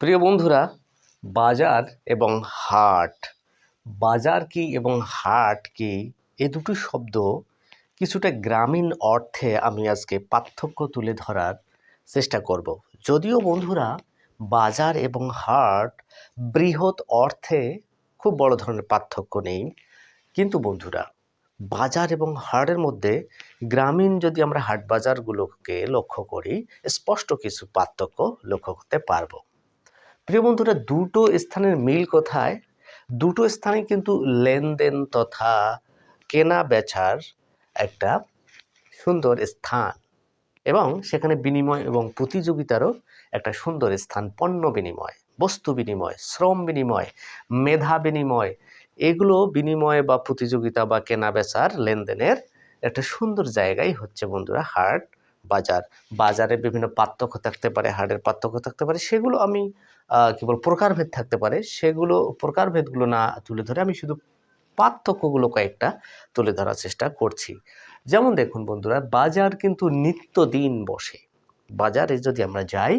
প্রিয় বন্ধুরা, বাজার এবং হাট। বাজার কি এবং হাট কি, এ দুটি শব্দ কিছুটা গ্রামীণ অর্থে আমি আজকে পার্থক্য তুলে ধরার চেষ্টা করব। যদিও বন্ধুরা, বাজার এবং হাট বৃহৎ অর্থে খুব বড় ধরনের পার্থক্য নেই। কিন্তু বন্ধুরা, বাজার এবং হাটের মধ্যে গ্রামীণ যদি আমরা হাট বাজারগুলোকে লক্ষ্য করি, স্পষ্ট কিছু পার্থক্য লক্ষ্য করতে পারব। প্রিয় বন্ধুরা, দুটো স্থানের মিল কোথায়? দুটো স্থানে কিন্তু লেনদেন তথা কেনা বেচার একটা সুন্দর স্থান এবং সেখানে বিনিময় এবং প্রতিযোগিতারও একটা সুন্দর স্থান, পণ্য বিনিময়, বস্তু বিনিময়, শ্রম বিনিময়, মেধা বিনিময়, এগুলো বিনিময় বা প্রতিযোগিতা বা কেনা বেচার লেনদেনের একটা সুন্দর জায়গাই হচ্ছে বন্ধুরা হাট বাজার, বাজারে বিভিন্ন পার্থক্য থাকতে পারে হাটের পার্থক্য থাকতে পারে, সেগুলো আমি কেবল প্রকারভেদ থাকতে পারে। সেগুলো, প্রকারভেদগুলো না তুলে ধরে আমি শুধু পার্থক্যগুলো কয়েকটা তুলে ধরার চেষ্টা করছি। যেমন দেখুন বন্ধুরা, বাজার কিন্তু নিত্যদিন বসে। বাজারে যদি আমরা যাই,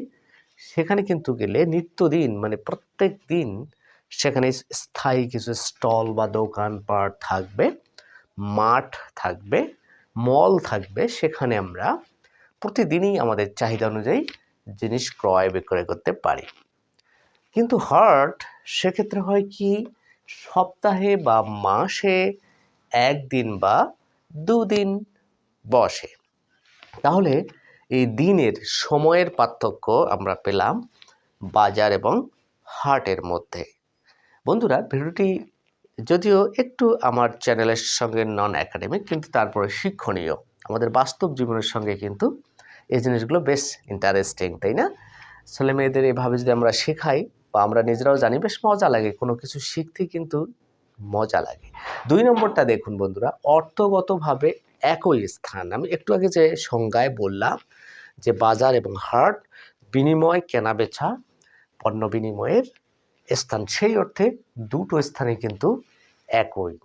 সেখানে কিন্তু গেলে নিত্যদিন মানে প্রত্যেক দিন সেখানে স্থায়ী কিছু স্টল বা দোকানপাট থাকবে, মাঠ থাকবে, মল থাকবে, সেখানে আমরা প্রতিদিনই আমাদের চাহিদা অনুযায়ী জিনিস ক্রয় বিক্রয় করতে পারি। কিন্তু হার্ট সেক্ষেত্রে হয় কি, সপ্তাহে বা মাসে একদিন বা দুদিন বসে। তাহলে এই দিনের সময়ের পার্থক্য আমরা পেলাম বাজার এবং হাটের মধ্যে। বন্ধুরা, ভিডিওটি যদিও একটু আমার চ্যানেলের সঙ্গে নন একাডেমিক কিন্তু তারপরে শিক্ষণীয়। আমাদের বাস্তব জীবনের সঙ্গে কিন্তু এই জিনিসগুলো বেশ ইন্টারেস্টিং তাই না? ছেলে মেয়েদের এভাবে যদি আমরা শেখাই বা আমরা নিজেরাও জানি, বেশ মজা লাগে। কোনো কিছু শিখতে কিন্তু মজা লাগে। দুই নম্বরটা দেখুন বন্ধুরা, অর্থগতভাবে একই স্থান। আমি একটু আগে যে সংজ্ঞায় বললাম যে বাজার এবং হাট বিনিময়, কেনাবেচা, পণ্য বিনিময়ের স্থান, সেই অর্থে দুটো স্থানে কিন্তু একই।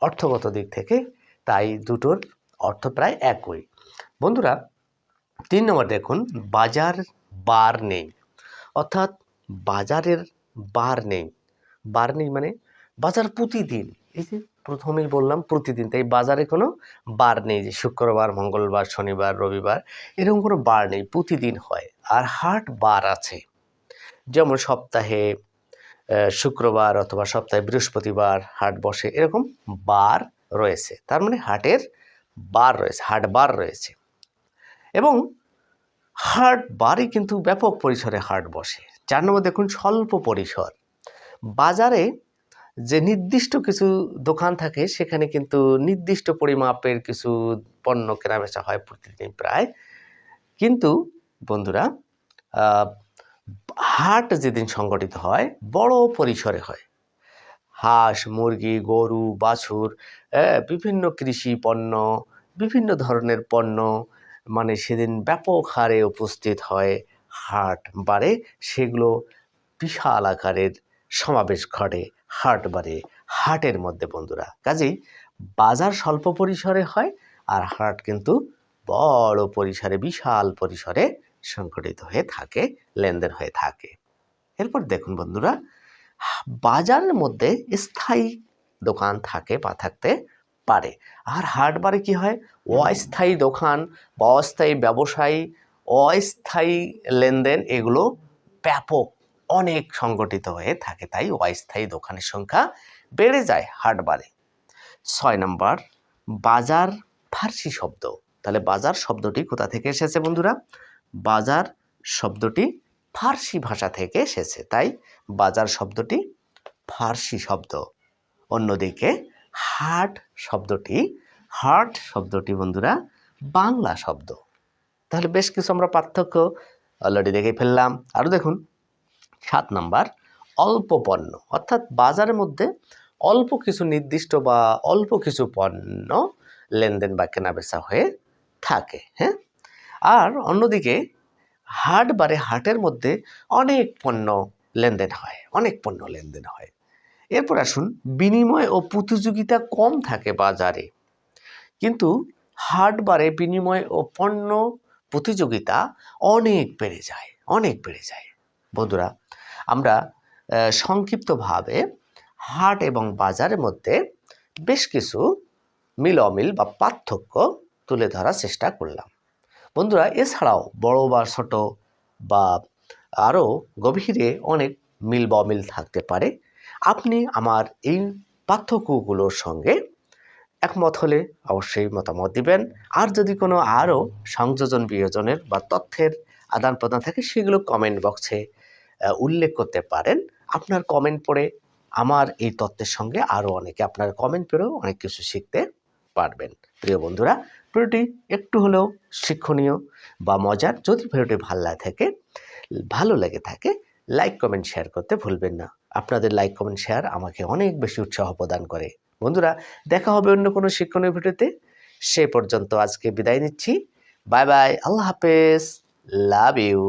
অর্থগত দিক থেকে তাই দুটোর অর্থ প্রায় একই। বন্ধুরা তিন নম্বর দেখুন, বাজার বার নেই। অর্থাৎ বাজারের বার নেই। বার নেই মানে বাজার প্রতিদিন। এই যে প্রথমেই বললাম প্রতিদিন, তাই বাজারে কোনো বার নেই যে শুক্রবার, মঙ্গলবার, শনিবার, রবিবার, এরকম কোনো বার নেই, প্রতিদিন হয়। আর হাট বার আছে। যেমন সপ্তাহে শুক্রবার অথবা সপ্তাহে বৃহস্পতিবার হাট বসে, এরকম বার রয়েছে। তার মানে হাটের বার রয়েছে, হাট বার রয়েছে। এবং হাট বারে কিন্তু ব্যাপক পরিসরে হাট বসে। চার নম্বর দেখুন, স্বল্প পরিসর। বাজারে যে নির্দিষ্ট কিছু দোকান থাকে, সেখানে কিন্তু নির্দিষ্ট পরিমাপের কিছু পণ্য কেনাবেচা হয় প্রতিদিন প্রায়। কিন্তু বন্ধুরা হাট যেদিন সংগঠিত হয়, বড় পরিসরে হয়। হাঁস, মুরগি, গরু, বাছুর বিভিন্ন কৃষি পণ্য, বিভিন্ন ধরনের পণ্য মানে সেদিন ব্যাপক হারে উপস্থিত হয় হাট বারে। সেগুলো বিশাল আকারের সমাবেশ ঘটে হাট বারে। হাটের মধ্যে বন্ধুরা, কাজেই বাজার স্বল্প পরিসরে হয় আর হাট কিন্তু বড় পরিসরে, বিশাল পরিসরে সংগঠিত হয়ে থাকে, লেনদেন হয়ে থাকে। এরপর দেখুন বন্ধুরা, বাজারের মধ্যে স্থায়ী দোকান থাকে বা থাকতে পারে। আর হাট বারে কি হয়? অস্থায়ী দোকান বা অস্থায়ী ব্যবসায়ী, অস্থায়ী লেনদেন এগুলো ব্যাপক, অনেক সংগঠিত হয়ে থাকে। তাই অস্থায়ী দোকানের সংখ্যা বেড়ে যায় হাট বারে ছয় নম্বর, বাজার ফার্সি শব্দ। তাহলে বাজার শব্দটি কোথা থেকে এসেছে বন্ধুরা? বাজার শব্দটি ফার্সি ভাষা থেকে এসেছে। তাই বাজার শব্দটি ফার্সি শব্দ। অন্যদিকে হাট শব্দটি, হার্ট শব্দটি বন্ধুরা, বাংলা শব্দ। তাহলে বেশ কিছু আমরা পার্থক্য অলরেডি দেখে ফেললাম। আরও দেখুন, সাত নাম্বার, অল্প পণ্য, অর্থাৎ বাজারের মধ্যে অল্প কিছু নির্দিষ্ট বা অল্প কিছু পণ্য লেনদেন বা কেনাবেচা হয়ে থাকে হ্যাঁ? আর অন্যদিকে, হাট বারে হাটের মধ্যে অনেক পণ্য লেনদেন হয়, অনেক পণ্য লেনদেন হয়। এরপর আসুন, বিনিময় ও প্রতিযোগিতা কম থাকে বাজারে। কিন্তু হাট বারে বিনিময় ও পণ্য প্রতিযোগিতা অনেক বেড়ে যায়, অনেক বেড়ে যায়। বন্ধুরা, আমরা সংক্ষিপ্তভাবে হাট এবং বাজারের মধ্যে বেশ কিছু মিল অমিল বা পার্থক্য তুলে ধরার চেষ্টা করলাম। বন্ধুরা, এছাড়াও বড় বা ছোট বা আরও গভীরে অনেক মিল বা অমিল থাকতে পারে। আপনি আমার এই পার্থক্যগুলোর সঙ্গে একমত হলে অবশ্যই মতামত দিবেন। আর যদি কোনো আরও সংযোজন বিয়োজনের বা তথ্যের আদান প্রদান থাকে, সেগুলো কমেন্ট বক্সে উল্লেখ করতে পারেন। আপনার কমেন্ট পড়ে আমার এই তথ্যের সঙ্গে আরও অনেকে আপনার কমেন্ট পেরেও অনেক কিছু শিখতে পারবেন। প্রিয় বন্ধুরা, ভিডিওটি একটু হলেও শিক্ষণীয় বা মজার, যদি ভিডিওটি ভালো লাগে থাকে, ভালো লেগে থাকে লাইক কমেন্ট শেয়ার করতে ভুলবেন না। আপনাদের লাইক কমেন্ট শেয়ার আমাকে অনেক বেশি উৎসাহ প্রদান করে। বন্ধুরা, দেখা হবে অন্য কোনো শিক্ষণীয় ভিডিওতে। সে পর্যন্ত আজকে বিদায় নিচ্ছি। বাই বাই আল্লাহ হাফেজ। Love you